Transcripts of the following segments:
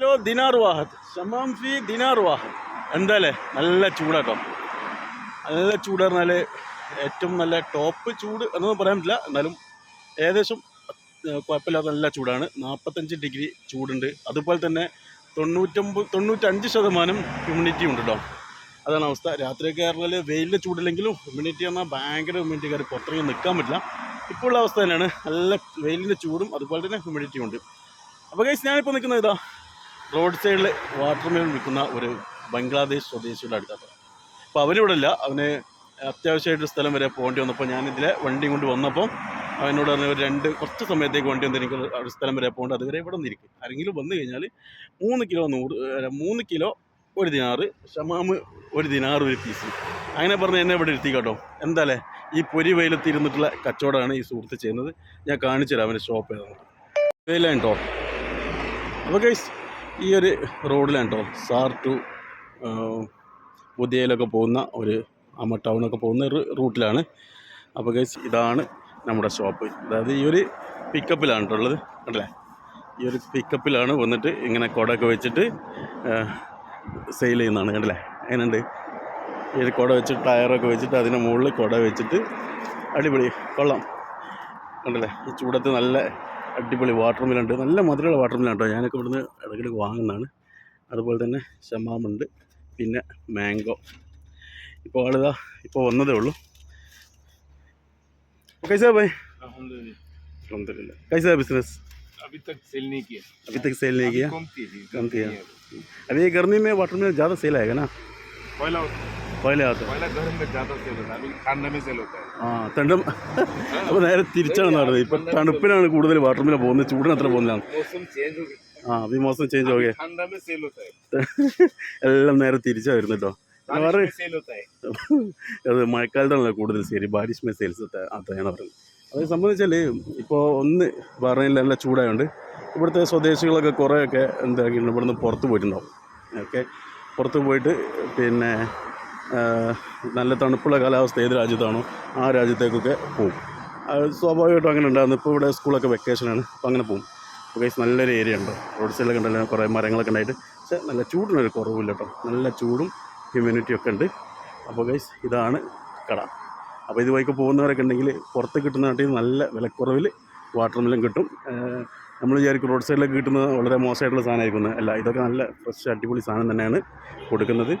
Hello ദിനാർ വാഹത്ത് ഷമാം ഫി ദിനാർ വാഹത്ത് എന്താല്ലേ നല്ല ചൂടാട്ടോ. നല്ല ചൂട് പറഞ്ഞാൽ ഏറ്റവും നല്ല ടോപ്പ് ചൂട് എന്നൊന്നും പറയാൻ പറ്റില്ല. എന്നാലും ഏകദേശം കുഴപ്പമില്ലാത്ത നല്ല ചൂടാണ്. നാൽപ്പത്തഞ്ച് ഡിഗ്രി ചൂടുണ്ട്. അതുപോലെ തന്നെ തൊണ്ണൂറ്റൊമ്പത് തൊണ്ണൂറ്റഞ്ച് ശതമാനം ഹ്യൂമിഡിറ്റി ഉണ്ട് കേട്ടോ അതാണ് അവസ്ഥ. രാത്രിയൊക്കെ പറഞ്ഞാൽ വെയിലിന്റെ ചൂടില്ലെങ്കിലും ഹ്യൂമിഡിറ്റി എന്നാൽ ഭയങ്കര ഹ്യൂമിഡിറ്റി കയറി പുറത്തേക്ക് നിൽക്കാൻ പറ്റില്ല. ഇപ്പോൾ ഉള്ള അവസ്ഥ തന്നെയാണ്. നല്ല വെയിലിന്റെ ചൂടും അതുപോലെ തന്നെ ഹ്യൂമിഡിറ്റി ഉണ്ട്. അപ്പോൾ ഗൈസ് ഞാനിപ്പോൾ നിൽക്കുന്നത് ഇതാ റോഡ് സൈഡിൽ വാട്ടർ മെലൺ വിൽക്കുന്ന ഒരു ബംഗ്ലാദേശ് സ്വദേശിയുടെ അടുത്താണ്. അപ്പോൾ അവനിവിടെ ഇല്ല അവന് അത്യാവശ്യമായിട്ട് സ്ഥലം വരെ പോകേണ്ടി വന്നപ്പോൾ ഞാനിതിലെ വണ്ടി കൊണ്ട് വന്നപ്പോൾ അവനോട് പറഞ്ഞ ഒരു രണ്ട് കുറച്ച് സമയത്തേക്ക് വണ്ടി വന്ന് എനിക്ക് ഒരു സ്ഥലം വരെ പോകേണ്ട. അതുവരെ ഇവിടെ നിന്നിരിക്കും. ആരെങ്കിലും വന്നു കഴിഞ്ഞാൽ മൂന്ന് കിലോ നൂറ് മൂന്ന് കിലോ ഒരു ദിനാറ് ഷമാമ് ഒരു ദിനാറ് ഒരു പീസ് അങ്ങനെ പറഞ്ഞ് എന്നെ ഇവിടെ ഇരുത്തി കേട്ടോ. എന്താല്ലേ? ഈ പൊരി വെയിലത്ത് ഇരുന്നിട്ടുള്ള കച്ചവടമാണ് ഈ സുഹൃത്ത് ചെയ്യുന്നത്. ഞാൻ കാണിച്ചു തരാം അവന്റെ ഷോപ്പ് ഏതാണ് വെയിലാണ് കേട്ടോ. അപ്പോൾ ഗൈസ് ഈ ഒരു റോഡിലാണ് കേട്ടോ സാർ ടു പുതിയയിലൊക്കെ പോകുന്ന ഒരു അമ്മ ടൗണൊക്കെ പോകുന്ന ഒരു റൂട്ടിലാണ്. അപ്പോൾ ഗൈസ് ഇതാണ് നമ്മുടെ ഷോപ്പ്. അതായത് ഈ ഒരു പിക്കപ്പിലാണ് കേട്ടോ ഉള്ളത് കണ്ടല്ലേ ഈ ഒരു പിക്കപ്പിലാണ് വന്നിട്ട് ഇങ്ങനെ കുടയൊക്കെ വെച്ചിട്ട് സെയിൽ ചെയ്യുന്നതാണ് കണ്ടല്ലേ അങ്ങനെയുണ്ട് ഈ ഒരു കുട വെച്ചിട്ട് ടയറൊക്കെ വെച്ചിട്ട് അതിന്റെ മുകളിൽ കുട വെച്ചിട്ട് അടിപൊളി കൊള്ളാം. കണ്ടല്ലേ? ഈ ചൂടത്ത് നല്ല അടിപൊളി വാട്ടർ മിലുണ്ട് നല്ല മധുരമുള്ള വാട്ടർ മിലാണ് കേട്ടോ ഞാനൊക്കെ ഇവിടുന്ന് ഇടയ്ക്കിടയ്ക്ക് വാങ്ങുന്നതാണ് അതുപോലെ തന്നെ ഷമാമുണ്ട് പിന്നെ മാംഗോ ഇപ്പോൾ ആളിതാ ഇപ്പോൾ വന്നതേ ഉള്ളൂ कैसा भाई अल्हम्दुलिल्लाह अलहमदिल्ला कैसा है बिजनेस अभी तक सेल नहीं किया अभी तक सेल नहीं किया कम थी कम किया अभी ये गर्मी में वाटर में ज़्यादा सेल आएगा ना पहला പകലെ ആകത്ത് തണ്ട അപ്പോൾ നേരെ തിരിച്ചാണ് നടന്നത്. ഇപ്പം തണുപ്പിനാണ് കൂടുതൽ വാട്ടർ പോകുന്നത്. ചൂടിന് അത്ര പോകുന്നതാണ് ആ ഈ മോസം ചേഞ്ച് ഓക്കെ എല്ലാം നേരെ തിരിച്ചാ വരുന്നത് കേട്ടോ അത് മഴക്കാലത്താണല്ലോ കൂടുതൽ ശരി. ബാരിഷ് സെയിൽസ് അത്രയാണ് പറഞ്ഞത്. അത് സംബന്ധിച്ചാൽ ഇപ്പോൾ ഒന്ന് പറഞ്ഞില്ല നല്ല ചൂടായതുകൊണ്ട് ഇവിടുത്തെ സ്വദേശികളൊക്കെ കുറേയൊക്കെ എന്താക്കിയിട്ടുണ്ട് ഇവിടുന്ന് പുറത്ത് പോയിട്ടുണ്ടാവും. ഓക്കെ. പുറത്ത് പോയിട്ട് പിന്നെ നല്ല തണുപ്പുള്ള കാലാവസ്ഥ ഏത് രാജ്യത്താണോ ആ രാജ്യത്തേക്കൊക്കെ പോകും സ്വാഭാവികമായിട്ടും അങ്ങനെ ഉണ്ടായിരുന്നു ഇപ്പോൾ ഇവിടെ സ്കൂളൊക്കെ വെക്കേഷനാണ്. അപ്പോൾ അങ്ങനെ പോകും അപ്പോൾ ഗൈസ് നല്ലൊരു ഏരിയ ഉണ്ട്. റോഡ് സൈഡിലൊക്കെ ഉണ്ടല്ലോ കുറേ മരങ്ങളൊക്കെ ഉണ്ടായിട്ട്. പക്ഷേ നല്ല ചൂടിനൊരു കുറവില്ല കേട്ടോ. നല്ല ചൂടും ഹ്യൂമിനിറ്റിയൊക്കെ ഉണ്ട്. അപ്പോൾ ഗൈസ് ഇതാണ് കട. അപ്പോൾ ഇത് വഴിക്ക് പോകുന്നവരൊക്കെ ഉണ്ടെങ്കിൽ പുറത്ത് കിട്ടുന്ന നാട്ടിൽ നല്ല വിലക്കുറവിൽ വാട്ടർ മില്ലും കിട്ടും. നമ്മൾ വിചാരിക്കും റോഡ് സൈഡിലൊക്കെ കിട്ടുന്നത് വളരെ മോശമായിട്ടുള്ള സാധനമായിരിക്കുന്നത് അല്ല ഇതൊക്കെ നല്ല ഫ്രഷ് അടിപൊളി സാധനം തന്നെയാണ് കൊടുക്കുന്നത്.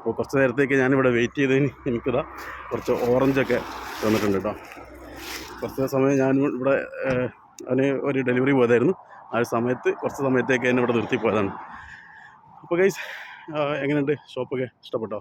അപ്പോൾ കുറച്ച് നേരത്തേക്ക് ഞാനിവിടെ വെയിറ്റ് ചെയ്തതിന് എനിക്കിതാ കുറച്ച് ഓറഞ്ചൊക്കെ തന്നിട്ടുണ്ട് കേട്ടോ. കുറച്ച് സമയം ഞാൻ ഇവിടെ അതിന് ഒരു ഡെലിവറി പോയതായിരുന്നു. ആ ഒരു സമയത്ത് കുറച്ച് സമയത്തേക്ക് എന്നെ ഇവിടെ നിർത്തി പോയതാണ്. അപ്പോൾ ഗൈസ് എങ്ങനെയുണ്ട്? ഷോപ്പൊക്കെ ഇഷ്ടപ്പെട്ടോ?